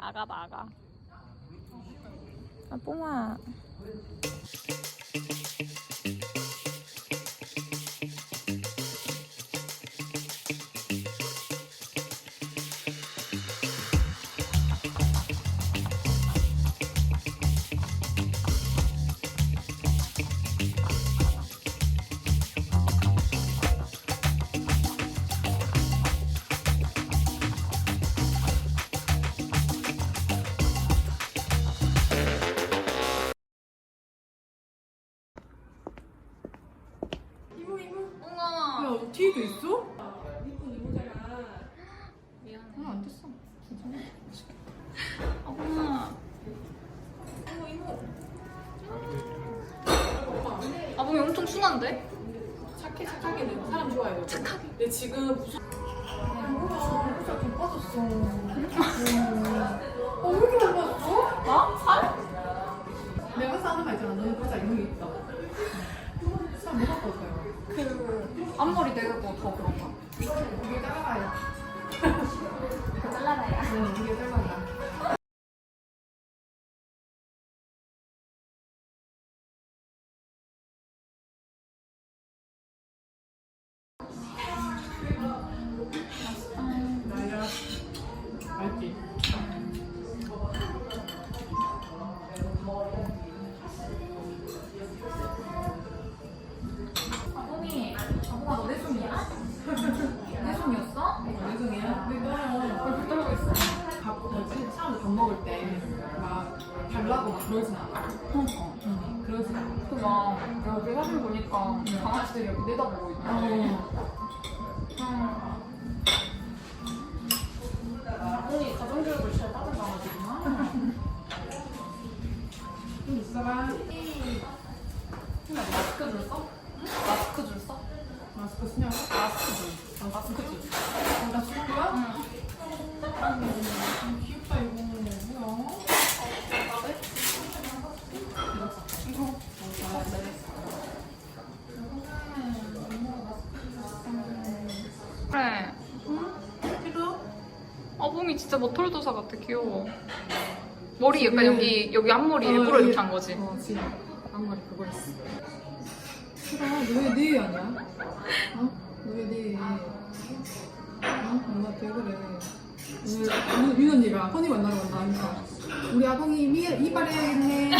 아가. 아 뽕아. 뒤에도 있어? 미안해. 아안 됐어. 아 뽕아. 이모 이모. 아 뽕이 엄청 순한데? 착해 착하게는 사람 좋아해요. 착하게. 근데 지금 무슨 뭐야 좀 빠졌어. 어, 왜 이렇게 안 빠졌어? 나? 살? 내가 사는 거 있잖아. 너는 보자 이거 있다. 살 빠져요? 그 앞머리 내고 더 그런가? 이게 따라가요. 잘라놔야. 응, 이게 따라가. 강아지들이 여기 내다보고 있다. 어. 뽕이 가정교육을 진짜 따뜻 강아지구나. 좀 있어봐. 마스크 줄 써? 마스크 줄 써? 마스크 쓰냐고? 마스크 줄. 아, 마스크 줄. 진짜 머털도사 같아 귀여워. 머리 약간 네. 여기 여기 앞머리 어, 일부러 이렇게 한 거지. 어, 지금 앞머리 그거 했어. 싫어. 너왜네 아니야? 어? 너왜네 어? 엄마한테 왜 그래? 오늘 윤, 윤 언니가 허니 만나러 간다니까 우리 아봉이 미, 이발해야겠네.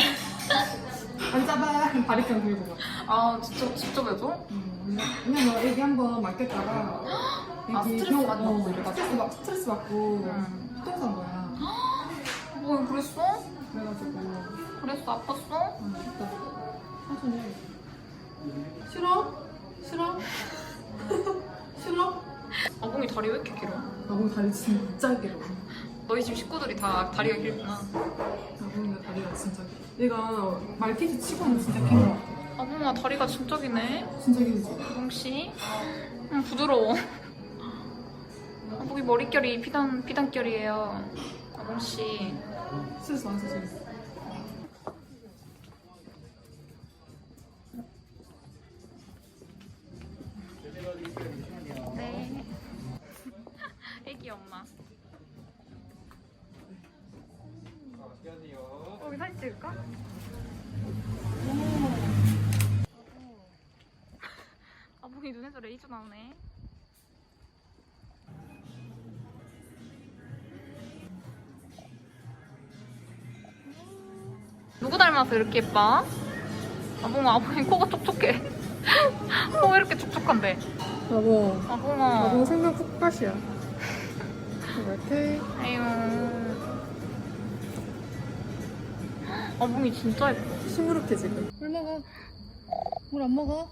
앉아봐. 바리깡 들고 가. 아 진짜 직접 해줘? 음, 그냥 너 애기 한번 맡겼다가 아, 스트레스 병- 많이 어, 받고 이래가지고? 스트레스, 받, 스트레스 받고 응. 피똥 산 거야. 뭐 그랬어? 그래가지고 그랬어 아팠어? 응, 됐다. 천천히 해. 싫어? 싫어? 싫어? 아봉이 다리 왜 이렇게 길어? 아봉이 다리 진짜 길어. 너희 집 식구들이 다 다리가 길구나. 아봉이가 다리가 진짜 길어. 얘가 말티즈 치고는 진짜 긴 거 같아. 아봉아 다리가 진짜 기네. 진짜 길지? 아봉씨. 응 부드러워. 아봉이 머릿결이 피단 피단결이에요. 아봉씨. 스트레스 많이 스트레스. 네. 애기 엄마. 여기 사진 찍을까? 아봉이 눈에서 레이저 나오네. 닮아서 이렇게 예뻐? 아봉아, 아봉이 코가 촉촉해. 코가 이렇게 촉촉한데. 아봉. 아봉아. 생각 폭발이야. 이렇게. 아유. 아봉이 진짜 예뻐. 시무룩해 지금. 물 먹어. 물 안 먹어?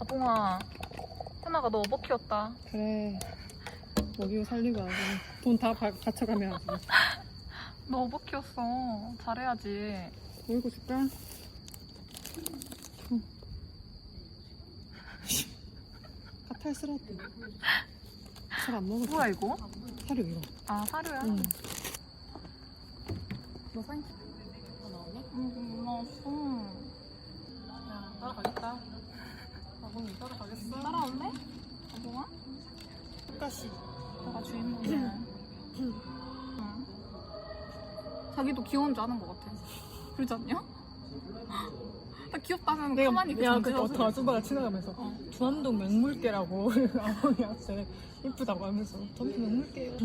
아봉아. 현아가 너 어버 키웠다. 그래. 먹이고 살리고 아주 돈 다 바쳐가면 아주. 너 어버 키웠어. 잘해야지. 보이고 줄까? 카탈스러웠대. 잘안 먹어. 뭐야 이거? 사료 이거. 아 사료야? 응. 너? 응. 야, 따라가겠다. 따라가겠어? 따라올래? 아봉아? 너가 주인공이야. 응. 자기도 귀여운 줄 아는 것 같아. 그러지 않냐? 나 귀엽다면 내가 가만히 야, 그냥 그 어떤 아줌마가 지나가면서 어. 두암동 맹물개라고 아버님한테 이쁘다고 하면서 두암동 맹물개요.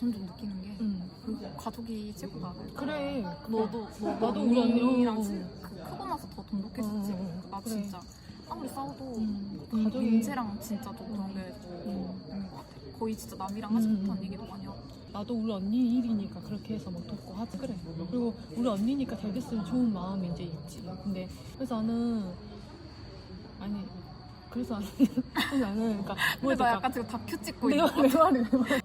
점점 느끼는 게 응. 그 가족이 최고다. 그래. 너도 너, 나도 우리 언니랑 그 크고 나서 더 돈독해졌지. 어, 나 그래. 진짜 아무리 싸워도 음, 그 가족이- 민재랑 진짜 좀 동료해서 음. 거의 진짜 남이랑 하지 음. 못한 얘기도 많이 하고. 나도 우리 언니 일이니까 그렇게 해서 막 돕고 하지. 그래. 그리고 우리 언니니까 잘 됐으면 좋은 마음이 이제 있지. 근데 그래서 나는 아니 그래서 나는 그래서 나는 그러니까 근데 뭐랄까 나 약간 지금 다큐 찍고 내 있는 말, 내 말이 내 말.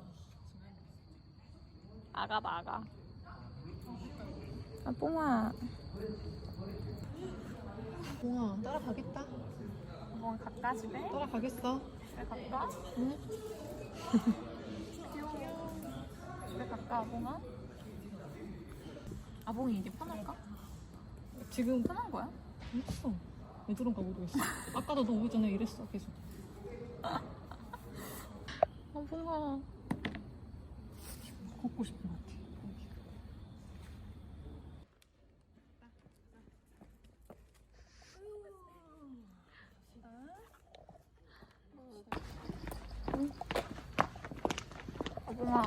아가다 아가. 아 뽕아. 봉아 따라가겠다. 뭐 갈까 집에? 따라가겠어. 집에 갈까? 응? 집에 갈까 아봉아? 아봉이 이게 편할까? 지금 편한 거야? 모르겠어. 왜 그런가 모르겠어. 아까도 너 오기 전에 이랬어 계속. 아봉아. 걷고 싶은 것 같아.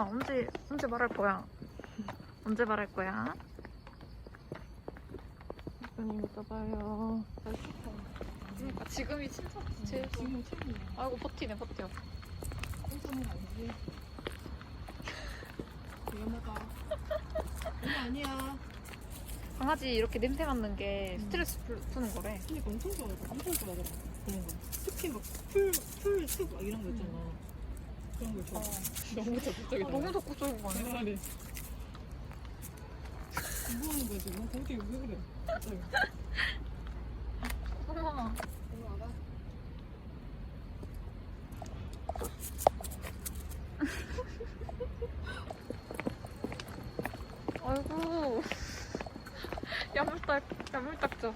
아봉아 언제 언제 말할 거야? 언제 말할 거야? 이따 봐요. 그러니까 지금이 진짜 제일. 지금 최고야. 아이고 버티네 버텨. 거 아니지? 위험하다. 아니 아니야. 강아지 이렇게 냄새 맡는 게 음. 스트레스 풀- 푸는 거래. 그러니까 엄청 좋아하더라. 엄청 좋아하더라. 그런 거. 특히 막 풀풀숲막 이런 거 있잖아. 그런 거 좋아. 너무 적극적이다. 아, 너무 적극적인 거내 아니야? 말이. 뭐 하는 거야 지금? 어떻게 왜 그래? 갑자기. 이리 와봐. 아이고. 야물딱 야물딱져.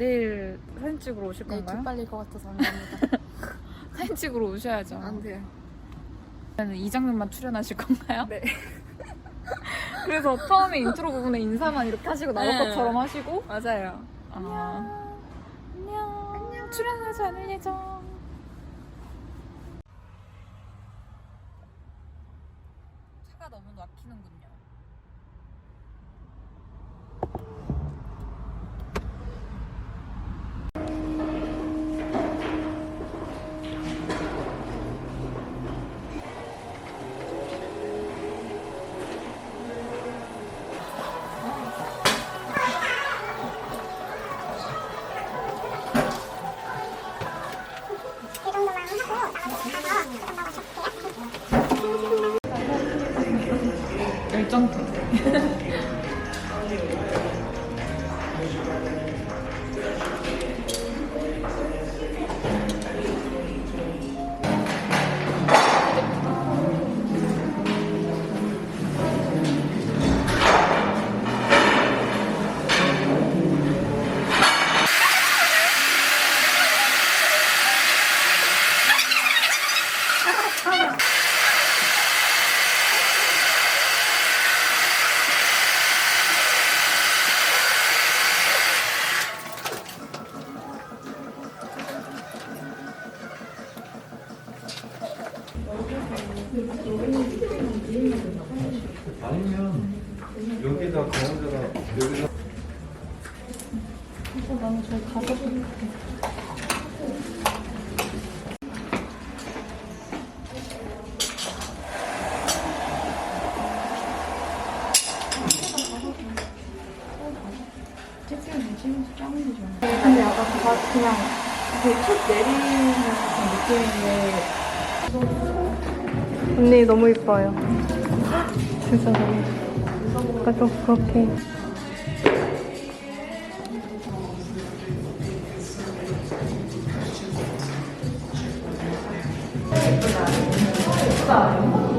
내일 사진 찍으러 오실 네, 건가요? 빨릴 것 같아서 안 갑니다. 사진 찍으러 오셔야죠. 안 돼요. 그러면 이 장면만 출연하실 건가요? 네. 그래서 처음에 인트로 부분에 인사만 이렇게 하시고 나올 네. 것처럼 하시고 맞아요. 아. 안녕. 안녕. 출연하지 않을 예정. 근데 약간 다 그냥 그툭 내리는 듯한 느낌인데. 언니 너무 이뻐요. 진짜 너무 약간 좀 그렇게 Rosário.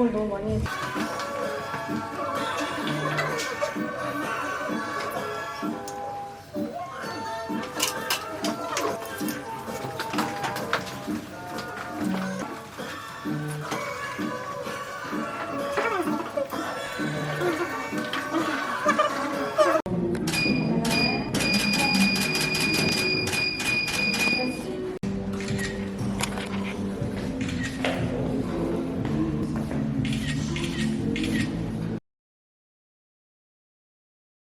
고를 너무 많이 했어.